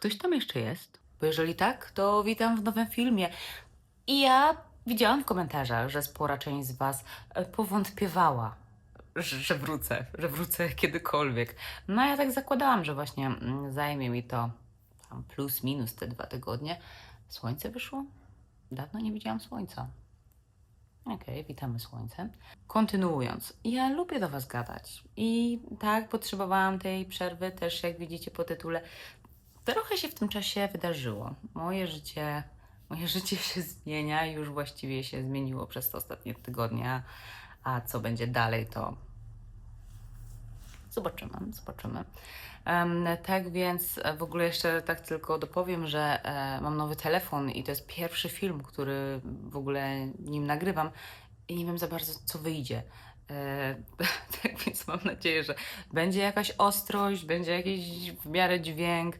ktoś tam jeszcze jest? Bo jeżeli tak, to witam w nowym filmie. I ja widziałam w komentarzach, że spora część z Was e, powątpiewała, że, wrócę, że wrócę kiedykolwiek. No ja tak zakładałam, że właśnie mm, zajmie mi to tam plus minus te dwa tygodnie. Słońce wyszło? Dawno nie widziałam słońca. Okej, witamy słońce. Kontynuując, ja lubię do Was gadać i tak potrzebowałam tej przerwy też, jak widzicie po tytule. Trochę się w tym czasie wydarzyło. Moje życie, moje życie się zmienia, już właściwie się zmieniło przez te ostatnie tygodnie, a co będzie dalej, to zobaczymy, zobaczymy. Em, tak więc e, w ogóle jeszcze tak tylko dopowiem, że e, mam nowy telefon i to jest pierwszy film, który w ogóle nim nagrywam i nie wiem za bardzo, co wyjdzie. E, tak więc mam nadzieję, że będzie jakaś ostrość, będzie jakiś w miarę dźwięk.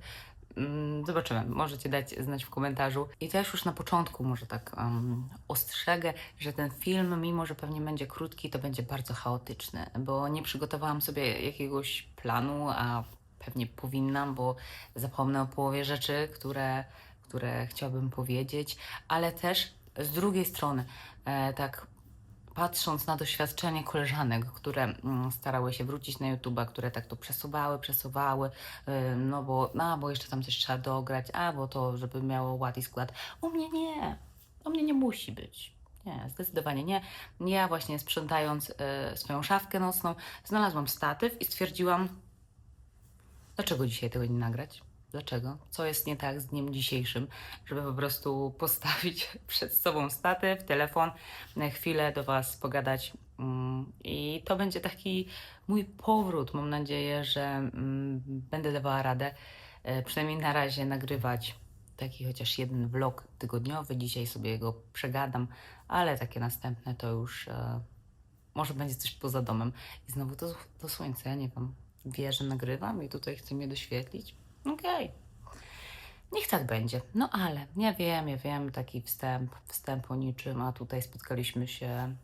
Mm, Zobaczymy, możecie dać znać w komentarzu. I też już na początku może tak um, ostrzegę, że ten film, mimo że pewnie będzie krótki, to będzie bardzo chaotyczny, bo nie przygotowałam sobie jakiegoś planu, a pewnie powinnam, bo zapomnę o połowie rzeczy, które, które chciałabym powiedzieć, ale też z drugiej strony, e, tak patrząc na doświadczenie koleżanek, które mm, starały się wrócić na YouTube'a, które tak to przesuwały, przesuwały, y, no bo, no, bo jeszcze tam coś trzeba dograć, a bo to, żeby miało ład i skład. U mnie nie. U mnie nie musi być. Nie, zdecydowanie nie. Ja właśnie sprzątając y, swoją szafkę nocną, znalazłam statyw i stwierdziłam, dlaczego dzisiaj tego nie nagrać? Dlaczego? Co jest nie tak z dniem dzisiejszym, żeby po prostu postawić przed sobą statyw, telefon, chwilę do Was pogadać. mm, I to będzie taki mój powrót. Mam nadzieję, że mm, będę dawała radę, e, przynajmniej na razie, nagrywać taki chociaż jeden vlog tygodniowy. Dzisiaj sobie go przegadam, ale takie następne to już e, może będzie coś poza domem. I znowu to, to słońce, ja nie wiem, wie, że nagrywam i tutaj chce mnie doświetlić. Okej. Niech tak będzie. No ale ja wiem, ja wiem, taki wstęp, wstęp o niczym, a tutaj spotkaliśmy się,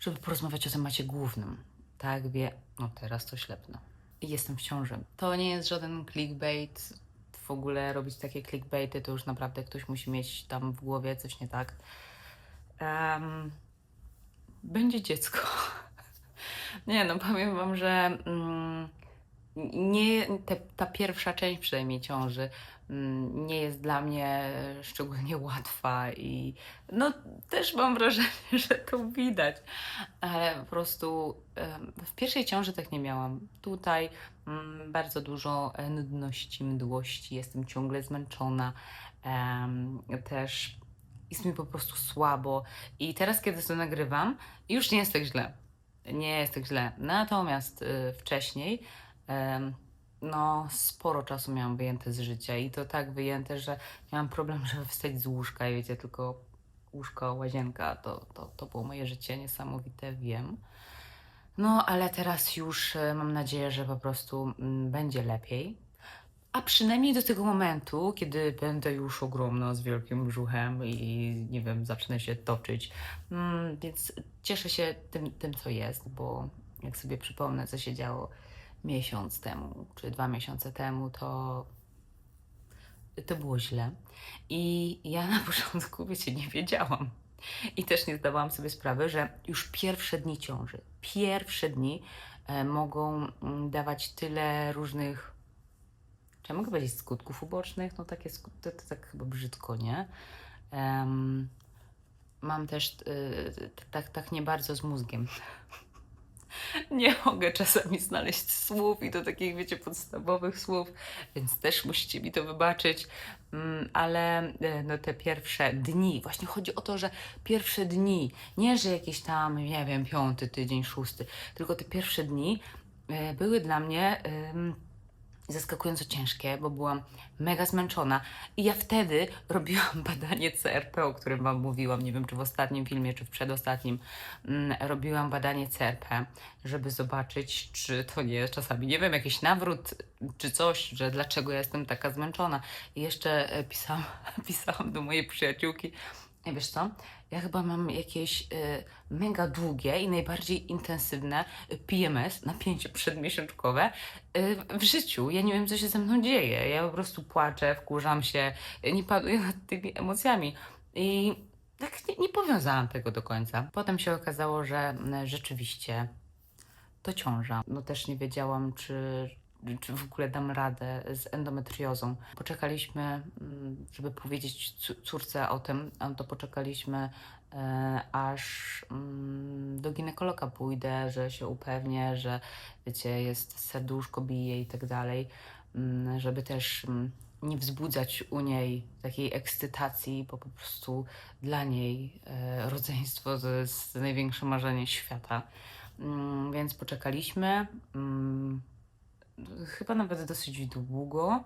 żeby porozmawiać o temacie głównym. Tak, wie. No teraz to ślepno. Jestem w ciąży. To nie jest żaden clickbait. W ogóle robić takie clickbaity, to już naprawdę ktoś musi mieć tam w głowie coś nie tak. Em, będzie dziecko. Nie, no powiem wam, że mm, nie, te, ta pierwsza część przynajmniej ciąży mm, nie jest dla mnie szczególnie łatwa i no też mam wrażenie, że to widać, ale po prostu w pierwszej ciąży tak nie miałam. Tutaj mm, bardzo dużo nudności, mdłości, jestem ciągle zmęczona, też jest mi po prostu słabo i teraz kiedy to nagrywam, już nie jest tak źle. Nie jest tak źle. Natomiast y, wcześniej no, sporo czasu miałam wyjęte z życia i to tak wyjęte, że miałam problem, żeby wstać z łóżka i wiecie, tylko łóżko, łazienka, to, to, to było moje życie niesamowite, wiem. No, ale teraz już e, mam nadzieję, że po prostu mm, będzie lepiej. A przynajmniej do tego momentu, kiedy będę już ogromna z wielkim brzuchem i nie wiem, zacznę się toczyć. Mm, więc cieszę się tym, tym, co jest, bo jak sobie przypomnę, co się działo miesiąc temu, czy dwa miesiące temu, to to było źle. I ja na początku, wiecie, nie wiedziałam. I też nie zdawałam sobie sprawy, że już pierwsze dni ciąży, pierwsze dni e, mogą mm, dawać tyle różnych, czy ja mogę powiedzieć skutków ubocznych? No takie, to, to tak chyba brzydko, nie? Em, mam też y, tak, tak nie bardzo z mózgiem. Nie mogę czasami znaleźć słów i to takich, wiecie, podstawowych słów, więc też musicie mi to wybaczyć. Mm, Ale e, no, te pierwsze dni, właśnie chodzi o to, że pierwsze dni, nie że jakieś tam, nie wiem, piąty tydzień, szósty, tylko te pierwsze dni e, były dla mnie. em, zaskakująco ciężkie, bo byłam mega zmęczona. I ja wtedy robiłam badanie CRP, o którym Wam mówiłam, nie wiem czy w ostatnim filmie, czy w przedostatnim. Mm, Robiłam badanie CRP, żeby zobaczyć, czy to nie czasami, nie wiem, jakiś nawrót, czy coś, że dlaczego ja jestem taka zmęczona. I jeszcze e, pisałam, pisałam do mojej przyjaciółki, wiesz co, ja chyba mam jakieś y, mega długie i najbardziej intensywne y, PMS, napięcie przedmiesiączkowe y, w życiu. Ja nie wiem, co się ze mną dzieje. Ja po prostu płaczę, wkurzam się, nie panuję nad tymi emocjami. I tak nie, nie powiązałam tego do końca. Potem się okazało, że rzeczywiście to ciąża. No też nie wiedziałam, czy, czy w ogóle dam radę z endometriozą. Poczekaliśmy, mm, żeby powiedzieć córce o tym, to poczekaliśmy e, aż mm, do ginekologa pójdę, że się upewnię, że wiecie, jest serduszko bije i tak dalej, mm, żeby też nie wzbudzać u niej takiej ekscytacji, bo po prostu dla niej e, rodzeństwo to jest największe marzenie świata. Więc poczekaliśmy. Chyba nawet dosyć długo.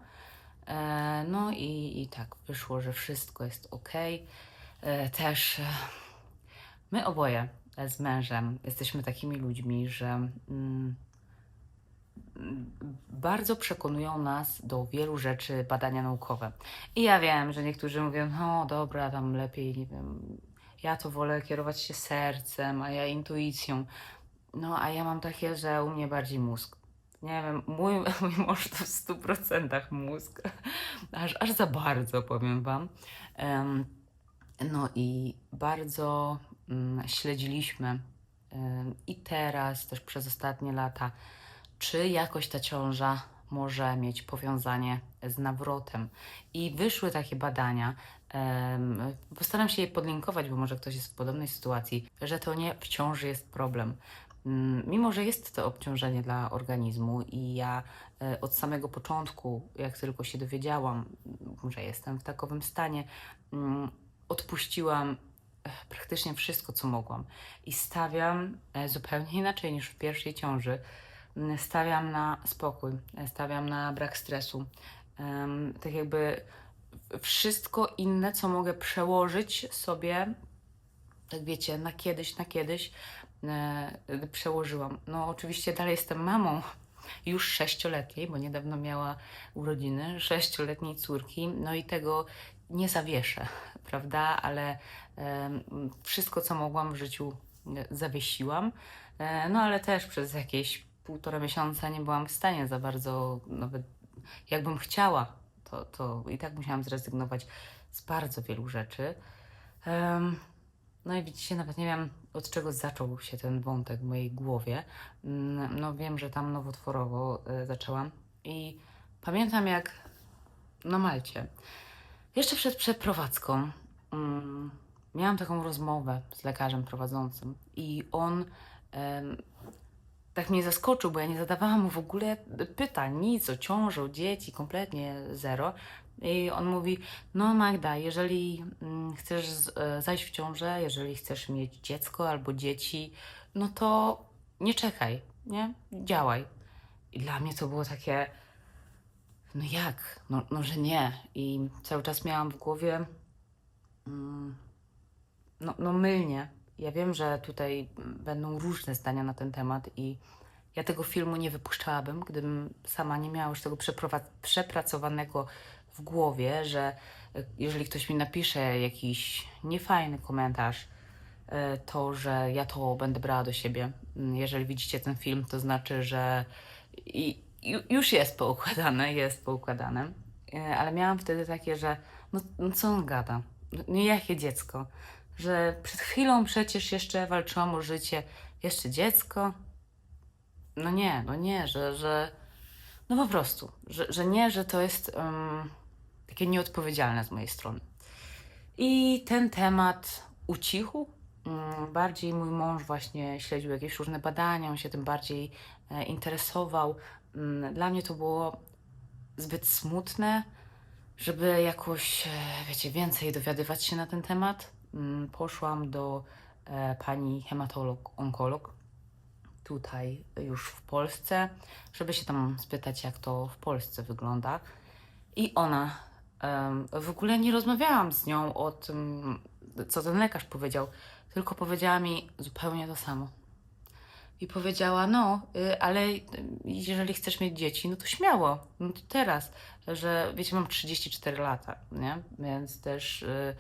E, no i, i tak wyszło, że wszystko jest ok. E, też e, my oboje z mężem jesteśmy takimi ludźmi, że mm, bardzo przekonują nas do wielu rzeczy badania naukowe. I ja wiem, że niektórzy mówią, no dobra, tam lepiej, nie wiem, ja to wolę kierować się sercem, a ja intuicją. No, a ja mam takie, że u mnie bardziej mózg. Nie wiem, mój, mój mąż to w 100% mózg. Aż, aż za bardzo, powiem Wam. No i bardzo mm, śledziliśmy i teraz, też przez ostatnie lata, czy jakoś ta ciąża może mieć powiązanie z nawrotem. I wyszły takie badania. postaram się je podlinkować, bo może ktoś jest w podobnej sytuacji, że to nie w ciąży jest problem. Mm, Mimo, że jest to obciążenie dla organizmu i ja e, od samego początku, jak tylko się dowiedziałam, m, że jestem w takowym stanie, mm, odpuściłam e, praktycznie wszystko, co mogłam. I stawiam e, zupełnie inaczej niż w pierwszej ciąży. Mm, Stawiam na spokój, stawiam na brak stresu. Tak jakby wszystko inne, co mogę przełożyć sobie tak wiecie, na kiedyś, na kiedyś przełożyłam. No oczywiście dalej jestem mamą już sześcioletniej, bo niedawno miała urodziny, sześcioletniej córki, no i tego nie zawieszę, prawda? Ale em, wszystko, co mogłam w życiu e, zawiesiłam, e, no ale też przez jakieś półtora miesiąca nie byłam w stanie za bardzo, nawet jakbym chciała, to, to i tak musiałam zrezygnować z bardzo wielu rzeczy. No i widzicie, nawet nie wiem, od czego zaczął się ten wątek w mojej głowie. Mm, No wiem, że tam nowotworowo y, zaczęłam i pamiętam jak na Malcie, jeszcze przed przeprowadzką, mm, miałam taką rozmowę z lekarzem prowadzącym i on tak mnie zaskoczył, bo ja nie zadawałam mu w ogóle pytań, nic o ciąży, o dzieci, kompletnie zero. I on mówi, no Magda, jeżeli mm, chcesz e, zajść w ciążę, jeżeli chcesz mieć dziecko albo dzieci, no to nie czekaj, nie? Działaj. I dla mnie to było takie, no jak? No, no że nie. I cały czas miałam w głowie, mm, no, no mylnie. Ja wiem, że tutaj będą różne zdania na ten temat i ja tego filmu nie wypuszczałabym, gdybym sama nie miała już tego przepracowanego w głowie, że e, jeżeli ktoś mi napisze jakiś niefajny komentarz, e, to że ja to będę brała do siebie. Mm, Jeżeli widzicie ten film, to znaczy, że już jest poukładane, jest poukładane. E, Ale miałam wtedy takie, że no, no co on gada? No jakie dziecko? Że przed chwilą przecież jeszcze walczyłam o życie. Jeszcze dziecko? No nie, no nie, że, że no po prostu, że, że nie, że to jest em, takie nieodpowiedzialne z mojej strony. I ten temat ucichł. Mm, Bardziej mój mąż właśnie śledził jakieś różne badania, on się tym bardziej e, interesował. Mm, Dla mnie to było zbyt smutne, żeby jakoś, e, wiecie, więcej dowiadywać się na ten temat. Mm, Poszłam do e, pani hematolog, onkolog tutaj już w Polsce, żeby się tam spytać, jak to w Polsce wygląda. I ona, w ogóle nie rozmawiałam z nią o tym, co ten lekarz powiedział, tylko powiedziała mi zupełnie to samo. I powiedziała, no, y, ale y, jeżeli chcesz mieć dzieci, no to śmiało, no to teraz, że wiecie, mam 34 lata, nie? Więc też y,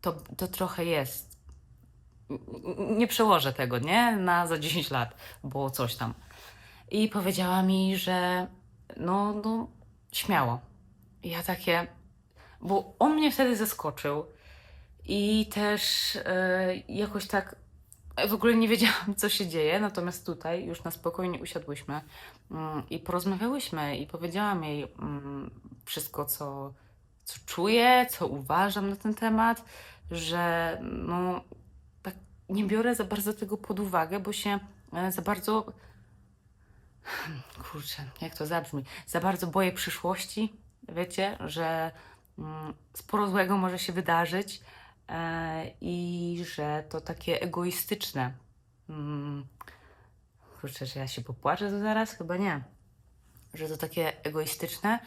to, to trochę jest nie przełożę tego, nie? Na za 10 lat, bo coś tam. I powiedziała mi, że no, no, śmiało. I ja takie, bo on mnie wtedy zaskoczył i też e, jakoś tak w ogóle nie wiedziałam, co się dzieje, natomiast tutaj już na spokojnie usiadłyśmy mm, i porozmawiałyśmy i powiedziałam jej mm, wszystko, co, co czuję, co uważam na ten temat, że no, tak nie biorę za bardzo tego pod uwagę, bo się e, za bardzo kurczę, jak to zabrzmi, za bardzo boję przyszłości, wiecie, że sporo złego może się wydarzyć e, i że to takie egoistyczne. Mm, kurczę, czy ja się popłaczę to zaraz? Chyba nie. Że to takie egoistyczne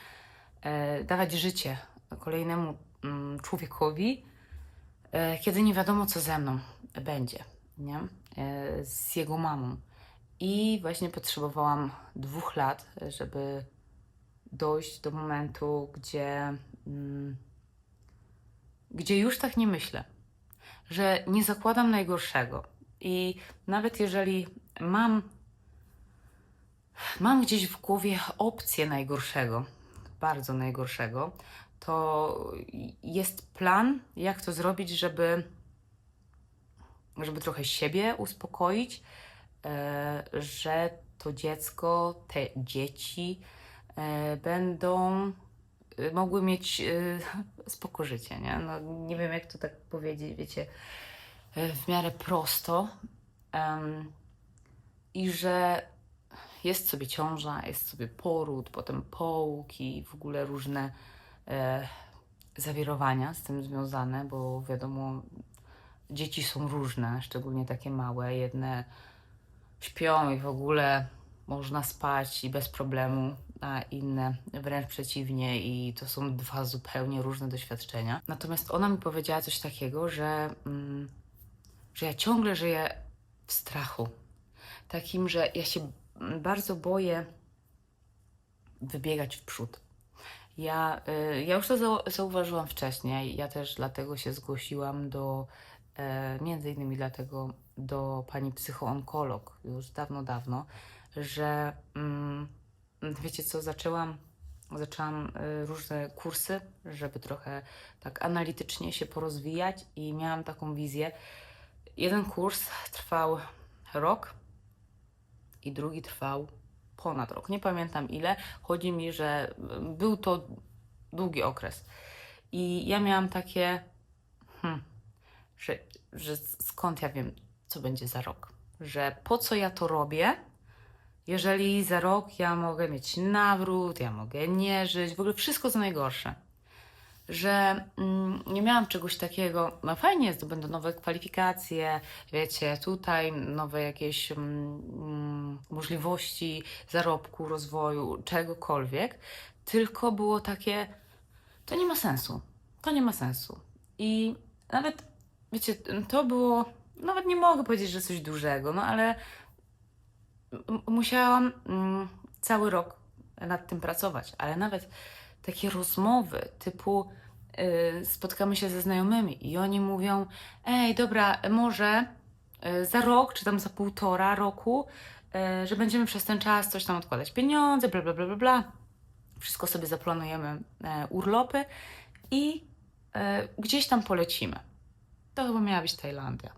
e, dawać życie kolejnemu mm, człowiekowi, e, kiedy nie wiadomo, co ze mną będzie, nie? Z jego mamą. I właśnie potrzebowałam dwóch lat, żeby dojść do momentu, gdzie, mm, gdzie już tak nie myślę, że nie zakładam najgorszego. I nawet jeżeli mam, mam gdzieś w głowie opcję najgorszego, bardzo najgorszego, to jest plan, jak to zrobić, żeby, żeby trochę siebie uspokoić, e, że to dziecko, te dzieci e, będą mogły mieć e, spoko życie, nie? No, nie wiem, jak to tak powiedzieć, wiecie, e, w miarę prosto. Em, I że jest sobie ciąża, jest sobie poród, potem połóg i w ogóle różne e, zawirowania z tym związane, bo wiadomo, dzieci są różne, szczególnie takie małe. Jedne śpią i w ogóle można spać i bez problemu, a inne wręcz przeciwnie i to są dwa zupełnie różne doświadczenia. Natomiast ona mi powiedziała coś takiego, że, mm, że ja ciągle żyję w strachu. Takim, że ja się bardzo boję wybiegać w przód. Ja, y, ja już to zau- zauważyłam wcześniej. Ja też dlatego się zgłosiłam do, e, między innymi dlatego do pani psychoonkolog już dawno, dawno, że mm, wiecie co, zaczęłam, zaczęłam y, różne kursy, żeby trochę tak analitycznie się porozwijać i miałam taką wizję. Jeden kurs trwał rok i drugi trwał ponad rok. Nie pamiętam ile. Chodzi mi, że mm, był to długi okres. I ja miałam takie, hmm, że, że skąd ja wiem, co będzie za rok? Że po co ja to robię, jeżeli za rok ja mogę mieć nawrót, ja mogę nie żyć, w ogóle wszystko co najgorsze. Że mm, nie miałam czegoś takiego, no fajnie jest, będą nowe kwalifikacje, wiecie, tutaj nowe jakieś mm, mm, możliwości zarobku, rozwoju, czegokolwiek, tylko było takie, to nie ma sensu, to nie ma sensu. I nawet, wiecie, to było, nawet nie mogę powiedzieć, że coś dużego, no ale musiałam mm, cały rok nad tym pracować, ale nawet takie rozmowy typu y, spotkamy się ze znajomymi i oni mówią, ej, dobra, może y, za rok, czy tam za półtora roku, y, że będziemy przez ten czas coś tam odkładać pieniądze, bla, bla, bla, bla, bla. Wszystko sobie zaplanujemy, e, urlopy i e, gdzieś tam polecimy. To chyba miała być Tajlandia.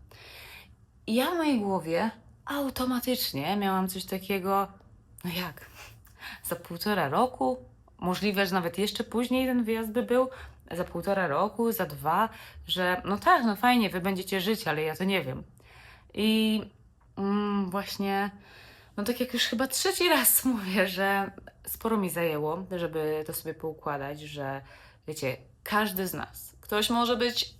I ja w mojej głowie automatycznie miałam coś takiego, no jak, za półtora roku, możliwe, że nawet jeszcze później ten wyjazd by był, za półtora roku, za dwa, że no tak, no fajnie, wy będziecie żyć, ale ja to nie wiem. I mm, właśnie, no tak jak już chyba trzeci raz mówię, że sporo mi zajęło, żeby to sobie poukładać, że wiecie, każdy z nas, ktoś może być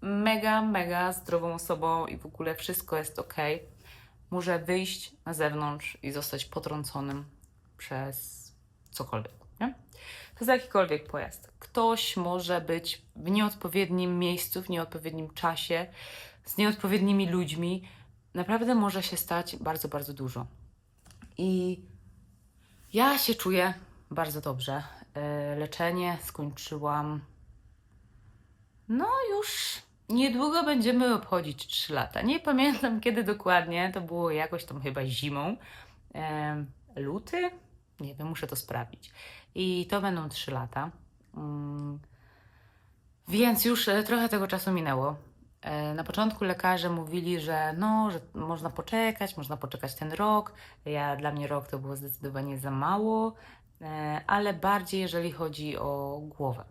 mega, mega zdrową osobą i w ogóle wszystko jest ok, może wyjść na zewnątrz i zostać potrąconym przez cokolwiek, nie? Przez jakikolwiek pojazd. Ktoś może być w nieodpowiednim miejscu, w nieodpowiednim czasie, z nieodpowiednimi ludźmi. Naprawdę może się stać bardzo, bardzo dużo. I ja się czuję bardzo dobrze. E, Leczenie skończyłam no już Niedługo będziemy obchodzić 3 lata. Nie pamiętam kiedy dokładnie, to było jakoś tam chyba zimą. Em, luty? Nie wiem, muszę to sprawdzić. I to będą 3 lata. Mm, Więc już e, trochę tego czasu minęło. E, Na początku lekarze mówili, że no, że można poczekać, można poczekać ten rok. Ja, dla mnie rok to było zdecydowanie za mało, e, ale bardziej jeżeli chodzi o głowę.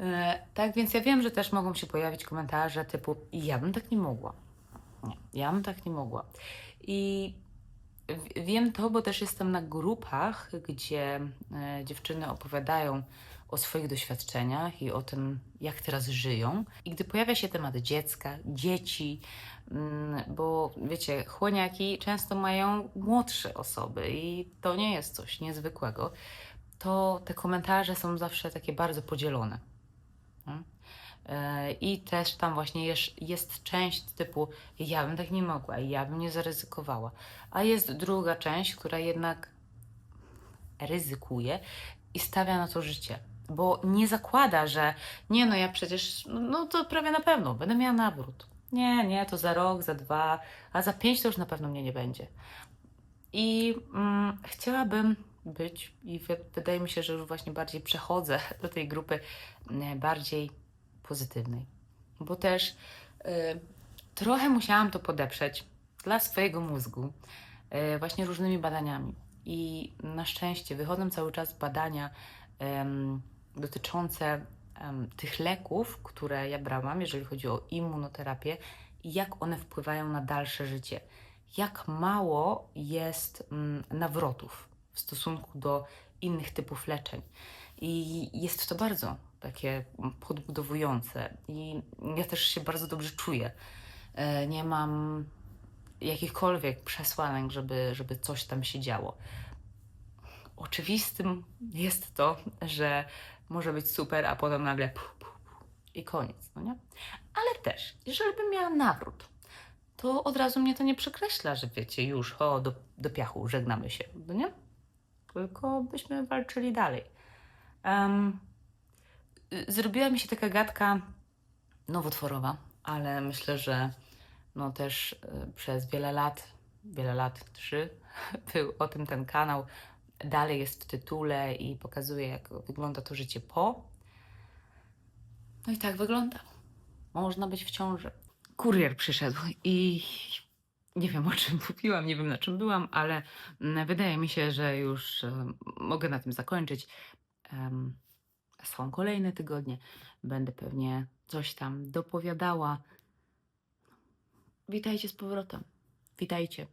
E, Tak więc ja wiem, że też mogą się pojawić komentarze typu ja bym tak nie mogła. Nie, ja bym tak nie mogła. I wiem to, bo też jestem na grupach, gdzie e, dziewczyny opowiadają o swoich doświadczeniach i o tym, jak teraz żyją. I gdy pojawia się temat dziecka, dzieci, mm, bo wiecie, chłoniaki często mają młodsze osoby i to nie jest coś niezwykłego, to te komentarze są zawsze takie bardzo podzielone. Mm. E, I też tam właśnie jest, jest część typu ja bym tak nie mogła, ja bym nie zaryzykowała. A jest druga część, która jednak ryzykuje i stawia na to życie. Bo nie zakłada, że nie no, ja przecież, no, no to prawie na pewno, będę miała nawrót. Nie, nie, to za rok, za dwa, a za pięć to już na pewno mnie nie będzie. I mm, chciałabym być, i wy, wydaje mi się, że już właśnie bardziej przechodzę do tej grupy mm, bardziej pozytywnej. Bo też y, trochę musiałam to podeprzeć dla swojego mózgu, y, właśnie różnymi badaniami. I na szczęście wychodzą cały czas badania em, dotyczące em, tych leków, które ja brałam, jeżeli chodzi o immunoterapię, i jak one wpływają na dalsze życie. Jak mało jest mm, nawrotów w stosunku do innych typów leczeń. I jest to bardzo takie podbudowujące. I ja też się bardzo dobrze czuję. E, Nie mam jakichkolwiek przesłanek, żeby, żeby coś tam się działo. Oczywistym jest to, że może być super, a potem nagle pu, pu, pu, i koniec, no nie? Ale też, jeżeli bym miała nawrót, to od razu mnie to nie przekreśla, że wiecie, już, o, do, do piachu, żegnamy się, no nie? Tylko byśmy walczyli dalej. Y, zrobiła mi się taka gadka nowotworowa, ale myślę, że no też y, przez wiele lat, wiele lat, trzy, był o tym ten kanał. Dalej jest w tytule i pokazuje, jak wygląda to życie po. No i tak wygląda. Można być w ciąży. Kurier przyszedł i nie wiem o czym mówiłam, nie wiem na czym byłam, ale mm, wydaje mi się, że już em, mogę na tym zakończyć. Są kolejne tygodnie. Będę pewnie coś tam dopowiadała. Witajcie z powrotem. Witajcie.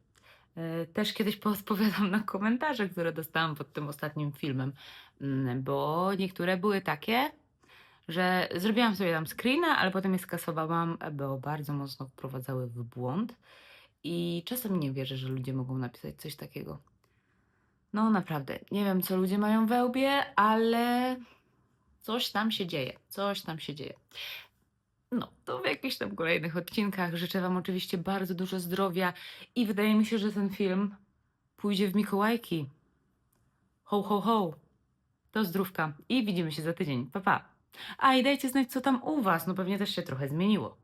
E, Też kiedyś podpowiadam na komentarze, które dostałam pod tym ostatnim filmem, Mm, bo niektóre były takie, że zrobiłam sobie tam screena, ale potem je skasowałam, bo bardzo mocno wprowadzały w błąd. I czasem nie wierzę, że ludzie mogą napisać coś takiego. No naprawdę, nie wiem co ludzie mają we łbie, ale coś tam się dzieje, coś tam się dzieje. No, to w jakichś tam kolejnych odcinkach życzę Wam oczywiście bardzo dużo zdrowia i wydaje mi się, że ten film pójdzie w Mikołajki. Ho, ho, ho. Do zdrówka i widzimy się za tydzień. Pa, pa. A i dajcie znać, co tam u Was, no pewnie też się trochę zmieniło.